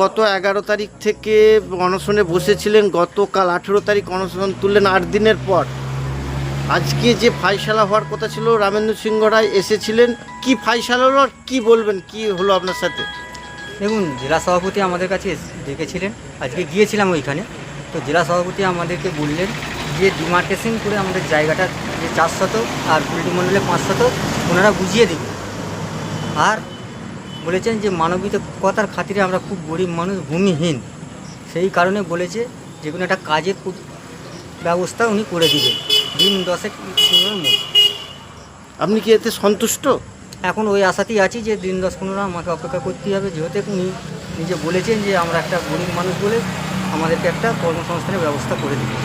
গত এগারো তারিখ থেকে অনশনে বসেছিলেন, গতকাল আঠেরো তারিখ অনশন তুললেন আট দিনের পর। আজকে যে ফাইসালা হওয়ার কথা ছিল, রামেন্দ্র সিংহ রায় এসেছিলেন। কি ফাইসালা হলো আর কি বলবেন? কি হলো আপনার সাথে? দেখুন, জেলা সভাপতি আমাদের কাছে ডেকেছিলেন। আজকে গিয়েছিলাম ওইখানে। তো জেলা সভাপতি আমাদেরকে বললেন যে ডিমার্কেশন করে আমাদের জায়গাটা যে চার শতক আর কুলটি মণ্ডলে পাঁচ শতক ওনারা বুঝিয়ে দেবেন আর বলেছেন যে মানবিকতার খাতিরে আমরা খুব গরিব মানুষ ভূমিহীন। সেই কারণে বলেছে যে কোনো একটা কাজের ব্যবস্থা উনি করে দিবেন। দিন দশেক পনেরোর মধ্যে আপনি কি এতে সন্তুষ্ট? এখন ওই আশাতেই আছি যে দিন দশ পনেরো আমাকে অপেক্ষা করতে হবে। যেহেতু উনি নিজে বলেছেন যে আমরা একটা গরিব মানুষ বলে আমাদেরকে একটা কর্মসংস্থানের ব্যবস্থা করে দিবেন।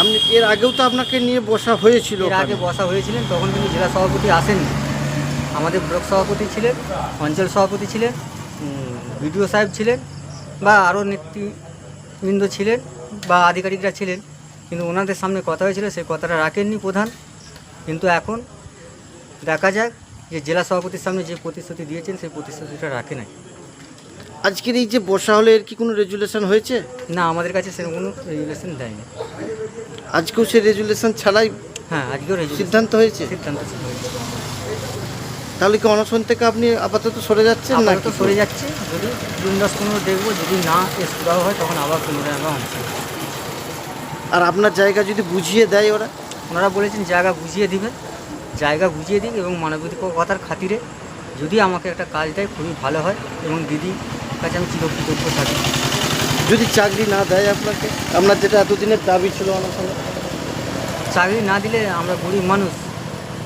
আপনি এর আগেও তো আপনাকে নিয়ে বসা হয়েছিল এর আগে বসা হয়েছিলেন তখন কিন্তু জেলা সভাপতি আসেননি। আমাদের ব্লক সভাপতি ছিলেন অঞ্চল সভাপতি ছিলেন বিডিও সাহেব ছিলেন বা আরও নেতৃবৃন্দ ছিলেন বা আধিকারিকরা ছিলেন। কিন্তু ওনাদের সামনে কথা হয়েছিল সেই কথাটা রাখেননি প্রধান। কিন্তু এখন দেখা যাক যে জেলা সভাপতির সামনে যে প্রতিশ্রুতি দিয়েছেন সেই প্রতিশ্রুতিটা রাখে নাই। আজকের এই যে বর্ষা হলে এর কি কোনো রেজুলেশন হয়েছে? না আমাদের কাছে সেরকম কোনো রেজুলেশন দেয়নি। আজকেও সে রেজুলেশন ছাড়াই হ্যাঁ আজকেও সিদ্ধান্ত হয়েছে? সিদ্ধান্ত হয়েছে। তাহলে কি অনশন থেকে আপনি আপাতত সরে যাচ্ছেন না তো সরে যাচ্ছে। যদি দিন দশ পনেরো দেখব যদি না এস দেওয়া হয় তখন আবার পুনরায় আমরা অংশ নেব। আর আপনার জায়গা যদি বুঝিয়ে দেয় ওরা? ওনারা বলেছেন জায়গা বুঝিয়ে দিবেন জায়গা বুঝিয়ে দিক এবং মানবিকতার খাতিরে যদি আমাকে একটা কাজ দেয় খুবই ভালো হয় এবং দিদির কাছে আমি চিরকৃতজ্ঞ থাকি। যদি চাকরি না দেয় আপনাকে? আপনার যেটা এতদিনের দাবি ছিল অনশনে। চাকরি না দিলে আমরা গরিব মানুষ।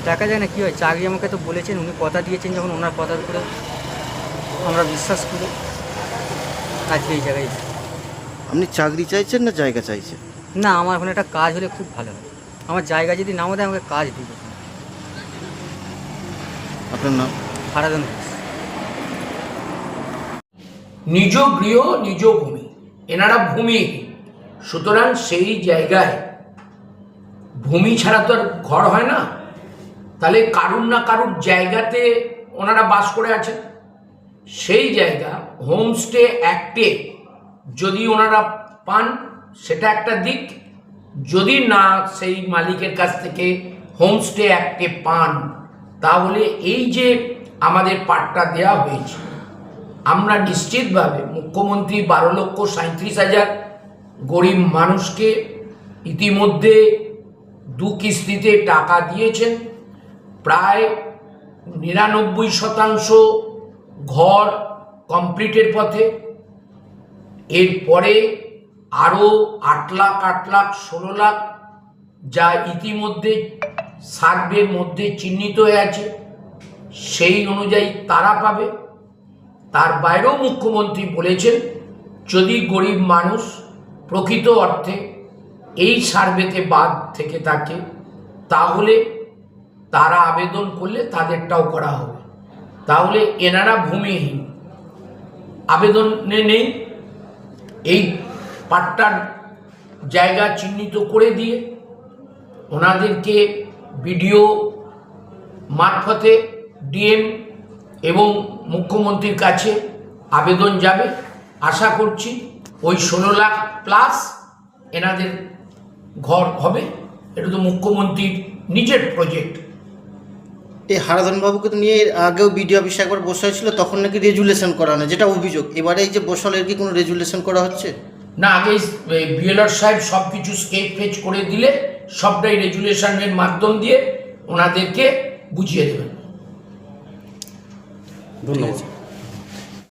দেখা যায় না কী হয়? চাকরি আমাকে তো বলেছেন উনি কথা দিয়েছেন যখন ওনার কথার উপরে আমরা বিশ্বাস করি। আজকে এই জায়গায় আপনি চাকরি চাইছেন না জায়গা চাইছেন? না আমার ওখানে একটা কাজ হলে খুব ভালো হয়। আমার জায়গা যদি নাও দেয় আমাকে কাজ দিবে। আপনার নাম? আরাধন নিজ গৃহ নিজ ভূমি। এনারা ভূমি। সুতরাং সেই জায়গায় ভূমি ছাড়া তো আর ঘর হয় না। তাহলে কারুর না কারুর জায়গাতে ওনারা বাস করে আছেন। সেই জায়গা হোমস্টে অ্যাক্টে যদি ওনারা পান, সেটা একটা দিক। যদি না সেই মালিকের কাছ থেকে হোমস্টে অ্যাক্টে পান, তাহলে এই যে আমাদের পাট্টা দেওয়া হয়েছে, আমরা নিশ্চিতভাবে মুখ্যমন্ত্রী বারো লক্ষ সাঁত্রিশ হাজার গরিব মানুষকে ইতিমধ্যে দু কিস্তিতে টাকা দিয়েছেন। প্রায় নিরানব্বই শতাংশ ঘর কমপ্লিটের পথে। এরপরে আরও আট লাখ আট লাখ, ষোলো লাখ যা ইতিমধ্যে সার্ভের মধ্যে চিহ্নিত হয়ে আছে, সেই অনুযায়ী তারা পাবে। তার বাইরেও মুখ্যমন্ত্রী বলেছেন, যদি গরিব মানুষ প্রকৃত অর্থে এই সার্ভেতে বাদ থেকে থাকে, তাহলে তারা আবেদন করলে তাদেরটাও করা হবে। তাহলে এনারা ভূমিহীন। আবেদনে নেই। এই পাট্টার জায়গা চিহ্নিত করে দিয়ে ওনাদেরকে বিডিও মারফতে ডিএম এবং মুখ্যমন্ত্রীর কাছে আবেদন যাবে। আশা করছি ওই ষোলো লাখ প্লাস এনাদের ঘর হবে। এটা তো মুখ্যমন্ত্রীর নিজের প্রজেক্ট। এই হারাধনবাবুকে নিয়ে আগেও বিডিও অফিসে একবার বসা হয়েছিল তখন নাকি রেজুলেশন করা হয় যেটা অভিযোগ। এবারে এই যে বসাল এর কি কোনো রেজুলেশন করা হচ্ছে? না আগে বিএলআর সাহেব সব কিছু স্কেপ ফেচ করে দিলে সবটাই রেজুলেশনের মাধ্যম দিয়ে ওনাদেরকে বুঝিয়ে দেবেন। ধন্যবাদ।